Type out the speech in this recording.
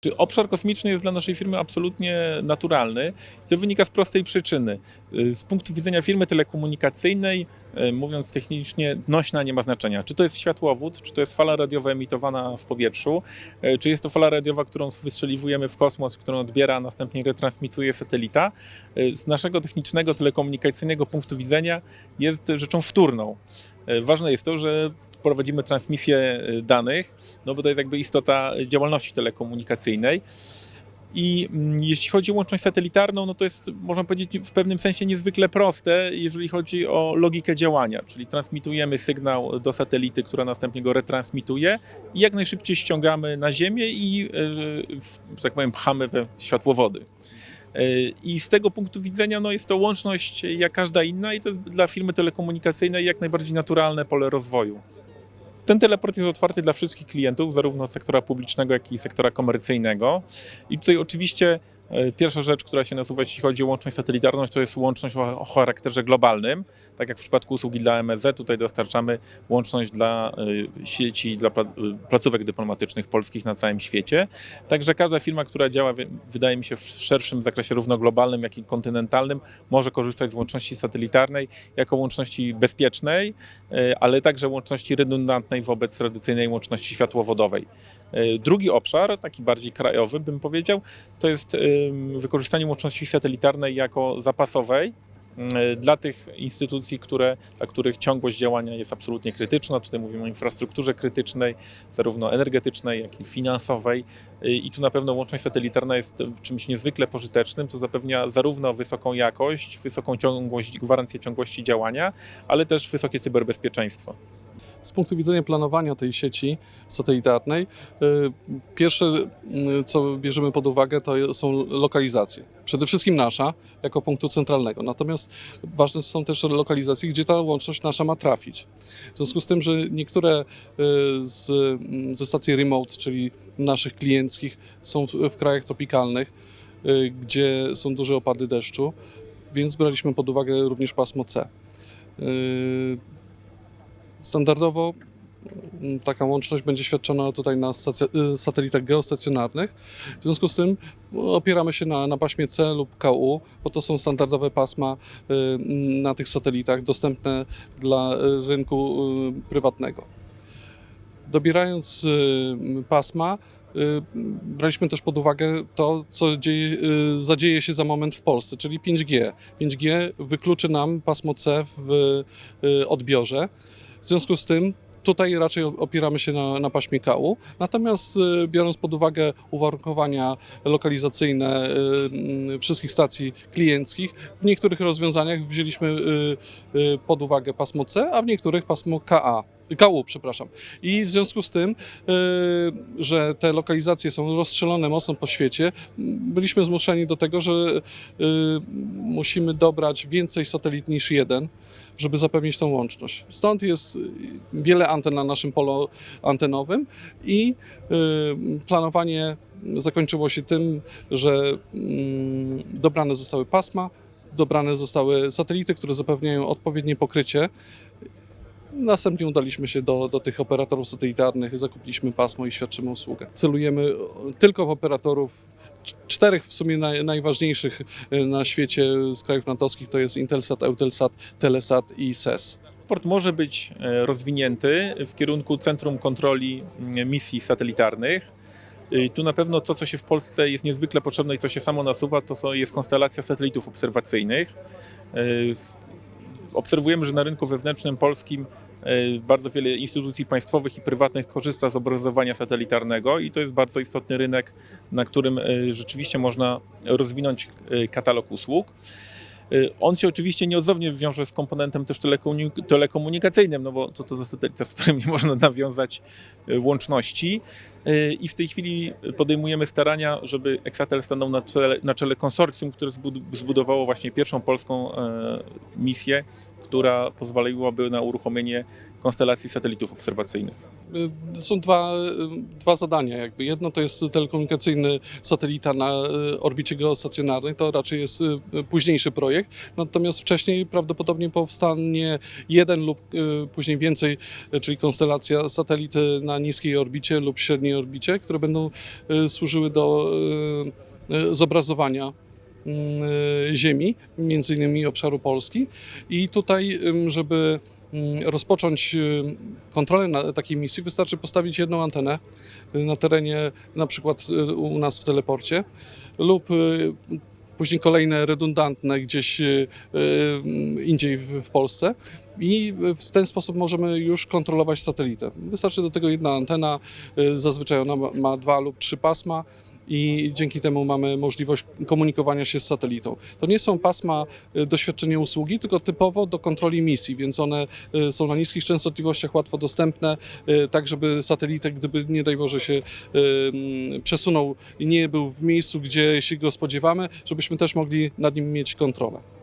Czy obszar kosmiczny jest dla naszej firmy absolutnie naturalny? To wynika z prostej przyczyny. Y, Z punktu widzenia firmy telekomunikacyjnej, y, mówiąc technicznie, nośna nie ma znaczenia. Czy to jest światłowód, czy to jest fala radiowa emitowana w powietrzu, y, czy jest to fala radiowa, którą wystrzeliwujemy w kosmos, którą odbiera, a następnie retransmituje satelita. Z naszego technicznego, telekomunikacyjnego punktu widzenia jest rzeczą wtórną. Ważne jest to, że prowadzimy transmisję y, danych, no bo to jest jakby istota działalności telekomunikacyjnej. I mm, jeśli chodzi o łączność satelitarną, no to jest, można powiedzieć, w pewnym sensie niezwykle proste, jeżeli chodzi o logikę działania, czyli transmitujemy sygnał do satelity, która następnie go retransmituje i jak najszybciej ściągamy na Ziemię i, y, że tak powiem, pchamy we światłowody. Y, I z tego punktu widzenia no jest to łączność jak każda inna i to jest dla firmy telekomunikacyjnej jak najbardziej naturalne pole rozwoju. Ten teleport jest otwarty dla wszystkich klientów, zarówno sektora publicznego, jak i sektora komercyjnego. I tutaj oczywiście pierwsza rzecz, która się nasuwa, jeśli chodzi o łączność satelitarną, to jest łączność o charakterze globalnym. Tak jak w przypadku usługi dla MSZ, tutaj dostarczamy łączność dla e, sieci, dla e, placówek dyplomatycznych polskich na całym świecie. Także każda firma, która działa, wy- wydaje mi się, w szerszym zakresie równo globalnym, jak i kontynentalnym, może korzystać z łączności satelitarnej jako łączności bezpiecznej, e, ale także łączności redundantnej wobec tradycyjnej łączności światłowodowej. E, Drugi obszar, taki bardziej krajowy, bym powiedział, to jest wykorzystanie łączności satelitarnej jako zapasowej em, dla tych instytucji, które, dla których ciągłość działania jest absolutnie krytyczna. Tutaj mówimy o infrastrukturze krytycznej, zarówno energetycznej, jak i finansowej. Y, I tu na pewno łączność satelitarna jest czymś niezwykle pożytecznym, co zapewnia zarówno wysoką jakość, wysoką ciągłość, gwarancję ciągłości działania, ale też wysokie cyberbezpieczeństwo. Z punktu widzenia planowania tej sieci satelitarnej, y, pierwsze, y, co bierzemy pod uwagę, to są lokalizacje. Przede wszystkim nasza, jako punktu centralnego. Natomiast ważne są też lokalizacje, gdzie ta łączność nasza ma trafić. W związku z tym, że niektóre y, z, mm, ze stacji remote, czyli naszych klienckich, są w, w krajach tropikalnych, gdzie są duże opady deszczu, więc braliśmy pod uwagę również pasmo C. Standardowo mm, taka łączność będzie świadczona tutaj na y, satelitach geostacjonarnych. W związku z tym opieramy się na, na paśmie C lub KU, bo to są standardowe pasma y, mm, na tych satelitach dostępne dla y, rynku prywatnego. Dobierając pasma, braliśmy też pod uwagę to, co dzieje, zadzieje się za moment w Polsce, czyli 5G. 5G wykluczy nam pasmo C w odbiorze. W związku z tym tutaj raczej opieramy się na, na paśmie. Natomiast y, biorąc pod uwagę uwarunkowania lokalizacyjne y, mm, wszystkich stacji klienckich, w niektórych rozwiązaniach wzięliśmy y, y, pod uwagę pasmo C, a w niektórych pasmo KA. KU, przepraszam. I w związku z tym, y, że te lokalizacje są rozstrzelone mocno po świecie, byliśmy zmuszeni do tego, że y, musimy dobrać więcej satelit niż jeden, żeby zapewnić tą łączność. Stąd jest y, wiele anten na naszym polu antenowym i y, planowanie zakończyło się tym, że mm, dobrane zostały pasma, dobrane zostały satelity, które zapewniają odpowiednie pokrycie. Następnie udaliśmy się do, do tych operatorów satelitarnych, zakupiliśmy pasmo i świadczymy usługę. Celujemy tylko w operatorów cz- czterech w sumie naj, najważniejszych y, na świecie z krajów natowskich, to jest Intelsat, Eutelsat, Telesat i SES. Port może być e, rozwinięty w kierunku Centrum Kontroli mm, Misji Satelitarnych. Tu na pewno to, co się w Polsce jest niezwykle potrzebne i co się samo nasuwa, to jest konstelacja satelitów obserwacyjnych. E, Obserwujemy, że na rynku wewnętrznym polskim e, bardzo wiele instytucji państwowych i prywatnych korzysta z obrazowania satelitarnego i to jest bardzo istotny rynek, na którym e, rzeczywiście można rozwinąć e, katalog usług. On się oczywiście nieodzownie wiąże z komponentem też telekomunik- telekomunikacyjnym, no bo to, to za satelita, z którymi można nawiązać łączności. I w tej chwili podejmujemy starania, żeby Exatel stanął na czele, na czele konsorcjum, które zbud- zbudowało właśnie pierwszą polską e, misję, która pozwoliłaby na uruchomienie konstelacji satelitów obserwacyjnych. Y, Są dwa, y, dwa zadania. Jakby. Jedno to jest telekomunikacyjny satelita na y, orbicie geostacjonarnej, to raczej jest późniejszy projekt. Natomiast wcześniej prawdopodobnie powstanie jeden lub później więcej, czyli konstelacja satelit na niskiej orbicie lub średniej orbicie, które będą służyły do zobrazowania Ziemi, między innymi obszaru Polski. I tutaj, żeby ym, rozpocząć ym, kontrolę takiej misji, wystarczy postawić jedną antenę y, na terenie, na przykład y, u nas w teleporcie, lub y, później kolejne redundantne gdzieś y, y, indziej w, Polsce. I w ten sposób możemy już kontrolować satelitę. Wystarczy do tego jedna antena, y, zazwyczaj ona ma dwa lub trzy pasma i dzięki temu mamy możliwość komunikowania się z satelitą. To nie są pasma y, doświadczenia usługi, tylko typowo do kontroli misji, więc one y, są na niskich częstotliwościach, łatwo dostępne, y, tak żeby satelitę, gdyby nie daj Boże się mm, przesunął i nie był w miejscu, gdzie się go spodziewamy, żebyśmy też mogli nad nim mieć kontrolę.